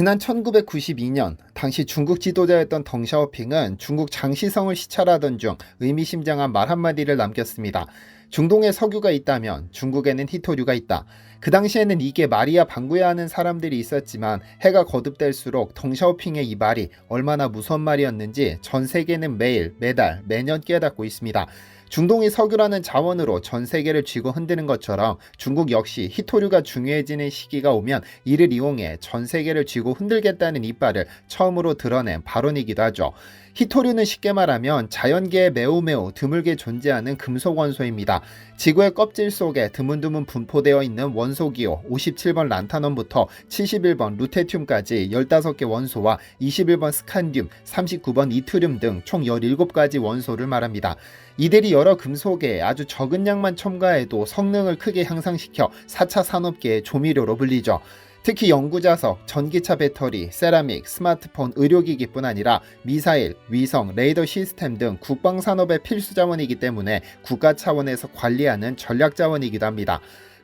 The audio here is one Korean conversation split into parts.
지난 1992년 당시 중국 지도자였던 덩샤오핑은 중국 장시성을 시찰하던 중 의미심장한 말 한마디를 남겼습니다. 중동에 석유가 있다면 중국에는 히토류가 있다. 그 당시에는 이게 말이야 방구야 하는 사람들이 있었지만 해가 거듭될수록 덩샤오핑의 이 말이 얼마나 무서운 말이었는지 전 세계는 매일, 매달, 매년 깨닫고 있습니다. 중동이 석유라는 자원으로 전 세계를 쥐고 흔드는 것처럼 중국 역시 히토류가 중요해지는 시기가 오면 이를 이용해 전 세계를 쥐고 흔들겠다는 이빨을 처음 으로 드러낸 발언이기도 하죠. 히토류는 쉽게 말하면 자연계에 매우 매우 드물게 존재하는 금속 원소입니다. 지구의 껍질 속에 드문드문 분포되어 있는 원소 기호 57번 란타넘부터 71번 루테튬까지 15개 원소와 21번 스칸듐, 39번 이트륨 등 총 17가지 원소를 말합니다. 이들이 여러 금속에 아주 적은 양만 첨가해도 성능을 크게 향상시켜 4차 산업계의 조미료로 불리죠. 특히 연구자석, 전기차 배터리, 세라믹, 스마트폰, 의료기기뿐 아니라 미사일, 위성, 레이더 시스템 등 국방 산업의 필수 자원이기 때문에 국가 차원에서 관리하는 전략 자원이기도 합니다.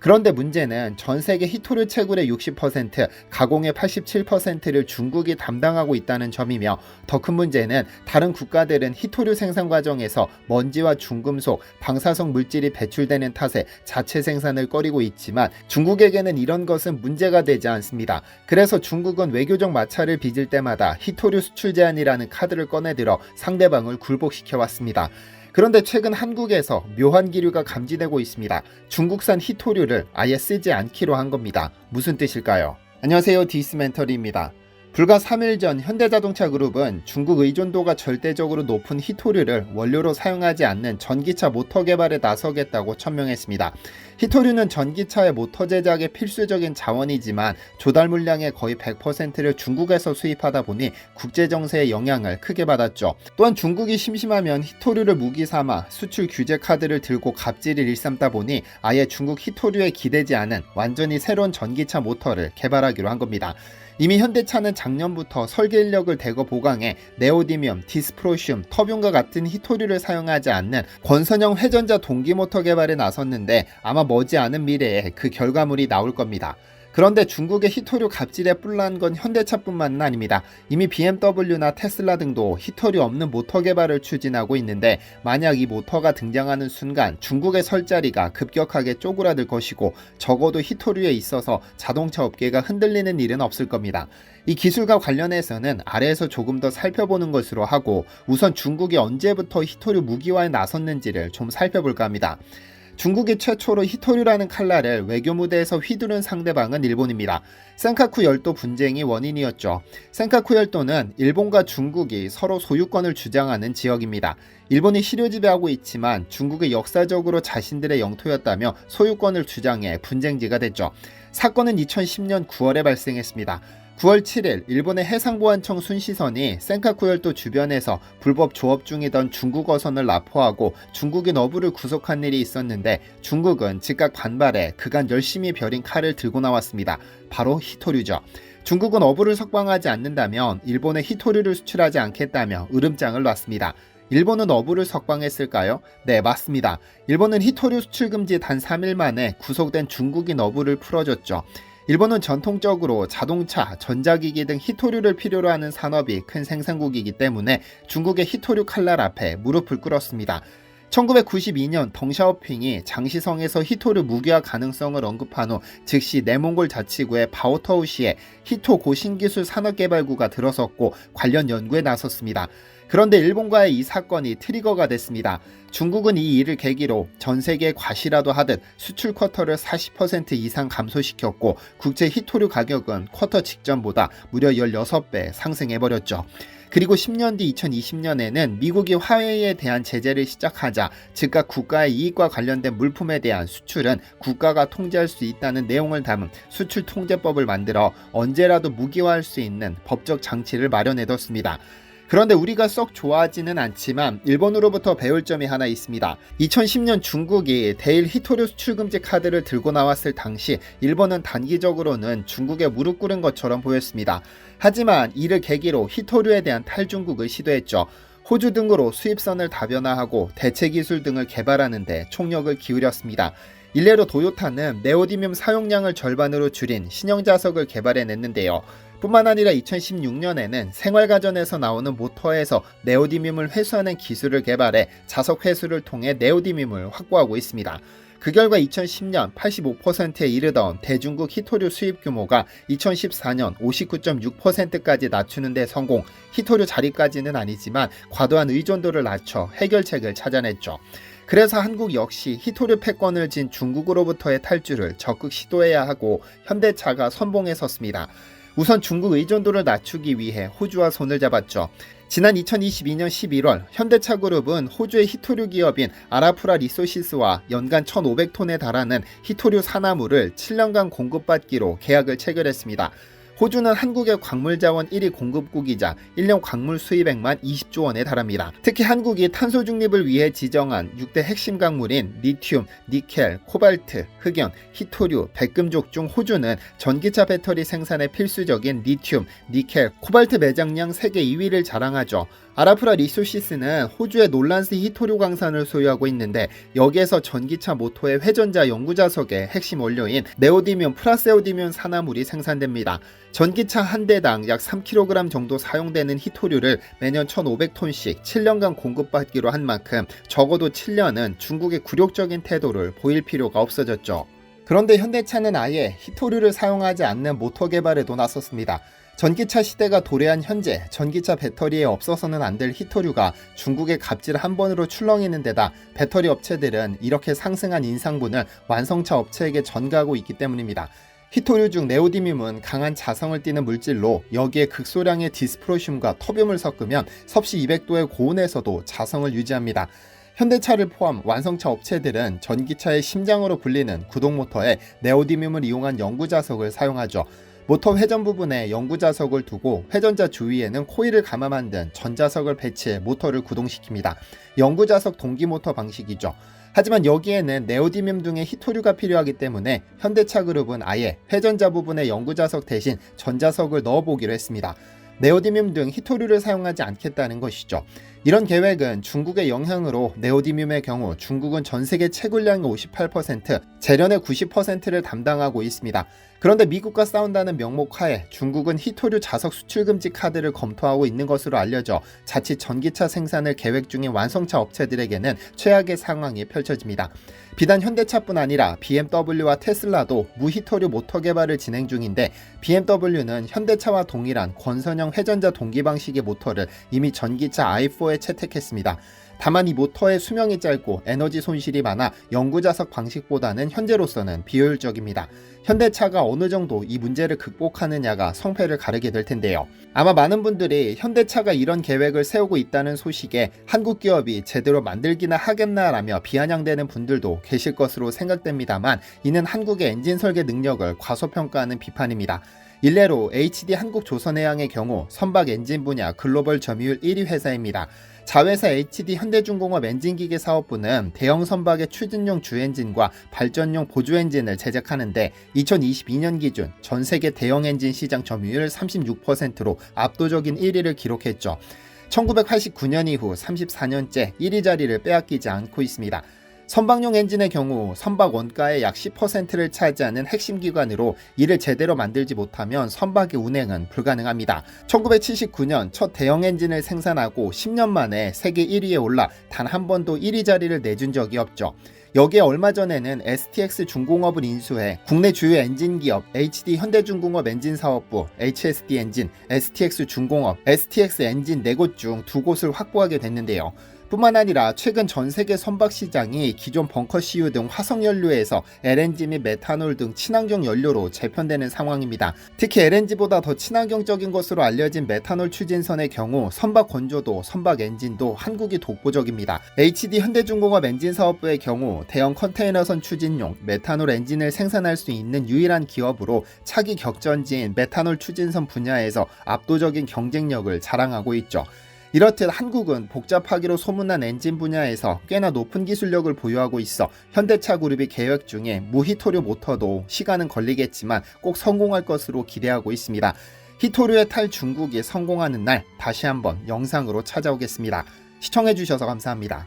그런데 문제는 전 세계 히토류 채굴의 60%, 가공의 87%를 중국이 담당하고 있다는 점이며 더 큰 문제는 다른 국가들은 히토류 생산 과정에서 먼지와 중금속, 방사성 물질이 배출되는 탓에 자체 생산을 꺼리고 있지만 중국에게는 이런 것은 문제가 되지 않습니다. 그래서 중국은 외교적 마찰을 빚을 때마다 히토류 수출 제한이라는 카드를 꺼내들어 상대방을 굴복시켜 왔습니다. 그런데 최근 한국에서 묘한 기류가 감지되고 있습니다. 중국산 히토류를 아예 쓰지 않기로 한 겁니다. 무슨 뜻일까요? 안녕하세요. 디스멘터리입니다. 불과 3일 전 현대자동차 그룹은 중국 의존도가 절대적으로 높은 히토류를 원료로 사용하지 않는 전기차 모터 개발에 나서겠다고 천명했습니다. 히토류는 전기차의 모터 제작에 필수적인 자원이지만 조달 물량의 거의 100%를 중국에서 수입하다 보니 국제 정세의 영향을 크게 받았죠. 또한 중국이 심심하면 히토류를 무기 삼아 수출 규제 카드를 들고 갑질을 일삼다 보니 아예 중국 히토류에 기대지 않은 완전히 새로운 전기차 모터를 개발하기로 한 겁니다. 이미 현대차는 작년부터 설계 인력을 대거 보강해 네오디뮴, 디스프로슘, 터뷴과 같은 히토류를 사용하지 않는 권선형 회전자 동기 모터 개발에 나섰는데 아마 머지않은 미래에 그 결과물이 나올 겁니다. 그런데 중국의 히토류 갑질에 뿔난 건 현대차뿐만은 아닙니다. 이미 BMW나 테슬라 등도 히토류 없는 모터 개발을 추진하고 있는데 만약 이 모터가 등장하는 순간 중국의 설 자리가 급격하게 쪼그라들 것이고 적어도 히토류에 있어서 자동차 업계가 흔들리는 일은 없을 겁니다. 이 기술과 관련해서는 아래에서 조금 더 살펴보는 것으로 하고 우선 중국이 언제부터 히토류 무기화에 나섰는지를 좀 살펴볼까 합니다. 중국이 최초로 히토류라는 칼날을 외교 무대에서 휘두른 상대방은 일본입니다. 센카쿠 열도 분쟁이 원인이었죠. 센카쿠 열도는 일본과 중국이 서로 소유권을 주장하는 지역입니다. 일본이 시료 지배하고 있지만 중국이 역사적으로 자신들의 영토였다며 소유권을 주장해 분쟁지가 됐죠. 사건은 2010년 9월에 발생했습니다. 9월 7일 일본의 해상보안청 순시선이 센카쿠 열도 주변에서 불법 조업 중이던 중국 어선을 납포하고 중국인 어부를 구속한 일이 있었는데 중국은 즉각 반발해 그간 열심히 벼린 칼을 들고 나왔습니다. 바로 히토류죠. 중국은 어부를 석방하지 않는다면 일본에 히토류를 수출하지 않겠다며 으름장을 놨습니다. 일본은 어부를 석방했을까요? 네, 맞습니다. 일본은 히토류 수출 금지 단 3일 만에 구속된 중국인 어부를 풀어줬죠. 일본은 전통적으로 자동차, 전자기기 등 히토류를 필요로 하는 산업이 큰 생산국이기 때문에 중국의 히토류 칼날 앞에 무릎을 꿇었습니다. 1992년 덩샤오핑이 장시성에서 히토류 무기화 가능성을 언급한 후 즉시 내몽골 자치구의 바오터우시에 히토 고신기술 산업개발구가 들어섰고 관련 연구에 나섰습니다. 그런데 일본과의 이 사건이 트리거가 됐습니다. 중국은 이 일을 계기로 전 세계 과시라도 하듯 수출 쿼터를 40% 이상 감소시켰고 국제 히토류 가격은 쿼터 직전보다 무려 16배 상승해버렸죠. 그리고 10년 뒤 2020년에는 미국이 화웨이에 대한 제재를 시작하자 즉각 국가의 이익과 관련된 물품에 대한 수출은 국가가 통제할 수 있다는 내용을 담은 수출 통제법을 만들어 언제라도 무기화할 수 있는 법적 장치를 마련해뒀습니다. 그런데 우리가 썩 좋아하지는 않지만 일본으로부터 배울 점이 하나 있습니다. 2010년 중국이 대일 히토류 수출 금지 카드를 들고 나왔을 당시 일본은 단기적으로는 중국에 무릎 꿇은 것처럼 보였습니다. 하지만 이를 계기로 히토류에 대한 탈중국을 시도했죠. 호주 등으로 수입선을 다변화하고 대체 기술 등을 개발하는데 총력을 기울였습니다. 일례로 도요타는 네오디뮴 사용량을 절반으로 줄인 신형 자석을 개발해냈는데요. 뿐만 아니라 2016년에는 생활가전에서 나오는 모터에서 네오디뮴을 회수하는 기술을 개발해 자석 회수를 통해 네오디뮴을 확보하고 있습니다. 그 결과 2010년 85%에 이르던 대중국 히토류 수입 규모가 2014년 59.6%까지 낮추는 데 성공. 히토류 자리까지는 아니지만 과도한 의존도를 낮춰 해결책을 찾아냈죠. 그래서 한국 역시 히토류 패권을 진 중국으로부터의 탈주를 적극 시도해야 하고 현대차가 선봉에 섰습니다. 우선 중국 의존도를 낮추기 위해 호주와 손을 잡았죠. 지난 2022년 11월 현대차 그룹은 호주의 히토류 기업인 아라프라 리소시스와 연간 1,500톤에 달하는 히토류 산화물을 7년간 공급받기로 계약을 체결했습니다. 호주는 한국의 광물 자원 1위 공급국이자 1년 광물 수입액만 20조 원에 달합니다. 특히 한국이 탄소 중립을 위해 지정한 6대 핵심 광물인 리튬, 니켈, 코발트, 흑연, 히토류, 백금족 중 호주는 전기차 배터리 생산에 필수적인 리튬, 니켈, 코발트 매장량 세계 2위를 자랑하죠. 아라프라 리소시스는 호주의 놀란스 히토류 광산을 소유하고 있는데 여기에서 전기차 모토의 회전자 연구자석의 핵심 원료인 네오디뮴 플라세오디뮴 산화물이 생산됩니다. 전기차 한 대당 약 3kg 정도 사용되는 히토류를 매년 1,500톤씩 7년간 공급받기로 한 만큼 적어도 7년은 중국의 굴욕적인 태도를 보일 필요가 없어졌죠. 그런데 현대차는 아예 히토류를 사용하지 않는 모터 개발에도 나섰습니다. 전기차 시대가 도래한 현재 전기차 배터리에 없어서는 안 될 히토류가 중국의 갑질 한 번으로 출렁이는 데다 배터리 업체들은 이렇게 상승한 인상분을 완성차 업체에게 전가하고 있기 때문입니다. 히토류 중 네오디뮴은 강한 자성을 띠는 물질로 여기에 극소량의 디스프로슘과 터뷴을 섞으면 섭씨 200도의 고온에서도 자성을 유지합니다. 현대차를 포함 완성차 업체들은 전기차의 심장으로 불리는 구동 모터에 네오디뮴을 이용한 연구 자석을 사용하죠. 모터 회전 부분에 연구 자석을 두고 회전자 주위에는 코일을 감아 만든 전자석을 배치해 모터를 구동시킵니다. 연구 자석 동기 모터 방식이죠. 하지만 여기에는 네오디뮴 등의 히토류가 필요하기 때문에 현대차 그룹은 아예 회전자 부분에 연구 자석 대신 전자석을 넣어보기로 했습니다. 네오디뮴 등 히토류를 사용하지 않겠다는 것이죠. 이런 계획은 중국의 영향으로 네오디뮴의 경우 중국은 전 세계 채굴량의 58%, 재련의 90%를 담당하고 있습니다. 그런데 미국과 싸운다는 명목 하에 중국은 히토류 자석 수출 금지 카드를 검토하고 있는 것으로 알려져 자칫 전기차 생산을 계획 중인 완성차 업체들에게는 최악의 상황이 펼쳐집니다. 비단 현대차뿐 아니라 BMW와 테슬라도 무히토류 모터 개발을 진행 중인데 BMW는 현대차와 동일한 권선형 회전자 동기 방식의 모터를 이미 전기차 i4에 채택했습니다. 다만 이 모터의 수명이 짧고 에너지 손실이 많아 연구자석 방식보다는 현재로서는 비효율적입니다. 현대차가 어느 정도 이 문제를 극복하느냐가 성패를 가르게 될 텐데요. 아마 많은 분들이 현대차가 이런 계획을 세우고 있다는 소식에 한국 기업이 제대로 만들기나 하겠나라며 비아냥대는 분들도 계실 것으로 생각됩니다만 이는 한국의 엔진 설계 능력을 과소평가하는 비판입니다. 일례로 HD 한국조선해양의 경우 선박 엔진 분야 글로벌 점유율 1위 회사입니다. 자회사 HD 현대중공업 엔진기계 사업부는 대형 선박의 추진용 주엔진과 발전용 보조엔진을 제작하는데 2022년 기준 전 세계 대형 엔진 시장 점유율 36%로 압도적인 1위를 기록했죠. 1989년 이후 34년째 1위 자리를 빼앗기지 않고 있습니다. 선박용 엔진의 경우 선박 원가의 약 10%를 차지하는 핵심 기관으로 이를 제대로 만들지 못하면 선박의 운행은 불가능합니다. 1979년 첫 대형 엔진을 생산하고 10년 만에 세계 1위에 올라 단 한 번도 1위 자리를 내준 적이 없죠. 여기에 얼마 전에는 STX 중공업을 인수해 국내 주요 엔진 기업 HD 현대중공업 엔진 사업부, HSD 엔진, STX 중공업, STX 엔진 4곳 중 2곳을 확보하게 됐는데요. 뿐만 아니라 최근 전 세계 선박 시장이 기존 벙커 CU 등 화석 연료에서 LNG 및 메탄올 등 친환경 연료로 재편되는 상황입니다. 특히 LNG보다 더 친환경적인 것으로 알려진 메탄올 추진선의 경우 선박 건조도, 선박 엔진도 한국이 독보적입니다. HD 현대중공업 엔진 사업부의 경우 대형 컨테이너선 추진용 메탄올 엔진을 생산할 수 있는 유일한 기업으로 차기 격전지인 메탄올 추진선 분야에서 압도적인 경쟁력을 자랑하고 있죠. 이렇듯 한국은 복잡하기로 소문난 엔진 분야에서 꽤나 높은 기술력을 보유하고 있어 현대차 그룹이 계획 중에 무히토류 모터도 시간은 걸리겠지만 꼭 성공할 것으로 기대하고 있습니다. 히토류에 탈 중국이 성공하는 날 다시 한번 영상으로 찾아오겠습니다. 시청해주셔서 감사합니다.